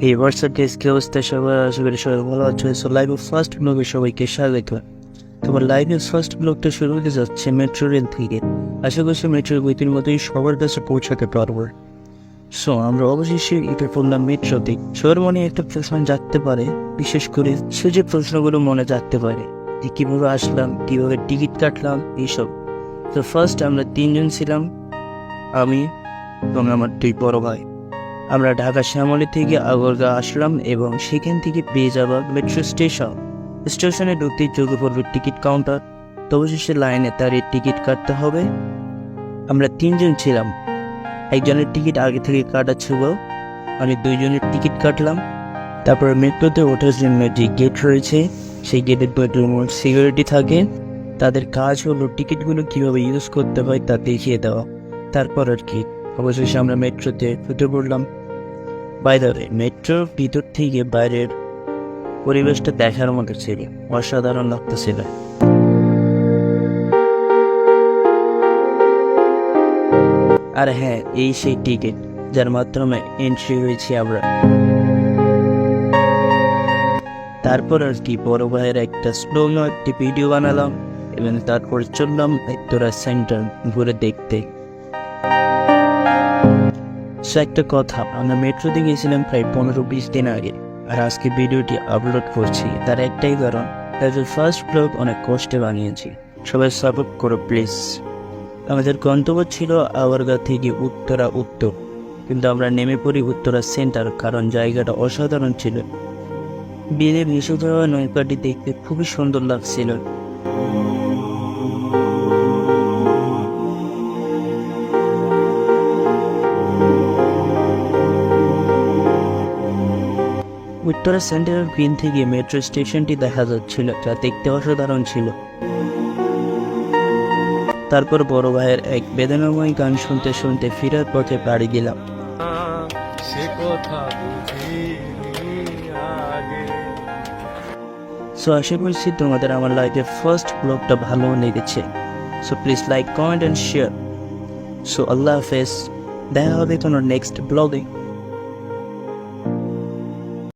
এই হোয়াটসঅ্যাপ ডেস কি অবস্থা সবাই আশা করি সবাই ভালো আছে সো লাইভ ফার্স্ট ব্লগে সবাইকে স্বাগত তোমার লাইভের ফার্স্ট ব্লগটা শুরু হতে যাচ্ছে মেট্রো রেল থেকে আশা করছি মেট্রো বইটির মতোই সবার কাছে পৌঁছাতে পারব সো আমরা অবশেষে এটা পড়লাম মেট্রোতে সবার মনে একটা প্রশ্ন জাগতে পারে। বিশেষ করে সে যে প্রশ্নগুলো মনে জাগতে পারে। যে কীভাবে আসলাম, কীভাবে টিকিট কাটলাম, এইসব। তো ফার্স্ট আমরা তিনজন ছিলাম। আমি এবং আমার দুই বড় ভাই। আমরা ঢাকা শ্যামলী থেকে আগরগা আসলাম এবং সেখান থেকে পেয়ে যাওয়া মেট্রো স্টেশন স্টেশনে ঢুকতে চোখে পড়বে টিকিট কাউন্টার তো অবশেষে লাইনে দাঁড়িয়ে টিকিট কাটতে হবে। আমরা তিনজন ছিলাম। একজনের টিকিট আগে থেকে কাটা ছিল। আমি দুইজনের টিকিট কাটলাম। তারপর মেট্রোতে ওঠার জন্য যে গেট রয়েছে, সেই গেটের বেডরুম সিকিউরিটি থাকে। তাদের কাজ হলো টিকিটগুলো কীভাবে ইউজ করতে হয় তা দেখিয়ে দেওয়া। তারপর আর কি। অবশেষে আমরা মেট্রোতে ফুটে পড়লাম। বাইরে মেট্রোর ভিতর থেকে বাইরের পরিবেশটা দেখার মতো ছিল, অসাধারণ লাগতেছিল। আর হ্যাঁ এই সেই টিকিট যার মাধ্যমে এন্ট্রি হয়েছি আমরা। তারপর আর কি, বড় ভাইয়ের একটা স্লো একটি ভিডিও বানালাম, এবং তারপর চললাম তোরা সেন্টার ঘুরে দেখতে। সো একটা কথা, আমরা মেট্রোতে গিয়েছিলাম প্রায় পনেরো বিশ দিন আগে। আর আজকে ভিডিওটি আপলোড করছি, তার একটাই কারণ, তাদের ফার্স্ট ব্লগ অনেক কষ্টে বানিয়েছি। সবাই সাপোর্ট করো প্লিজ আমাদের গন্তব্য ছিল আওয়ারগা থেকে উত্তরা, উত্তর। কিন্তু আমরা নেমে পড়ি উত্তরা সেন্টার কারণ জায়গাটা অসাধারণ ছিল। বিলে ভেসে যাওয়া নৌকাটি দেখতে খুবই সুন্দর লাগছিল। উত্তরা সেন্টারের গ্রিন থেকে মেট্রো স্টেশনটি দেখা যাচ্ছিল যা দেখতে অসাধারণ ছিল। তারপর বড় ভাইয়ের এক বেদনাময় গান শুনতে শুনতে ফেরার পথে বাড়ি দিলাম সে আশা করছি তোমাদের আমার লাইফে ফার্স্ট ব্লগটা ভালো লেগেছে। So please like comment and share so আল্লাহ হাফেজ। দেখা হবে কোনো নেক্সট ব্লগে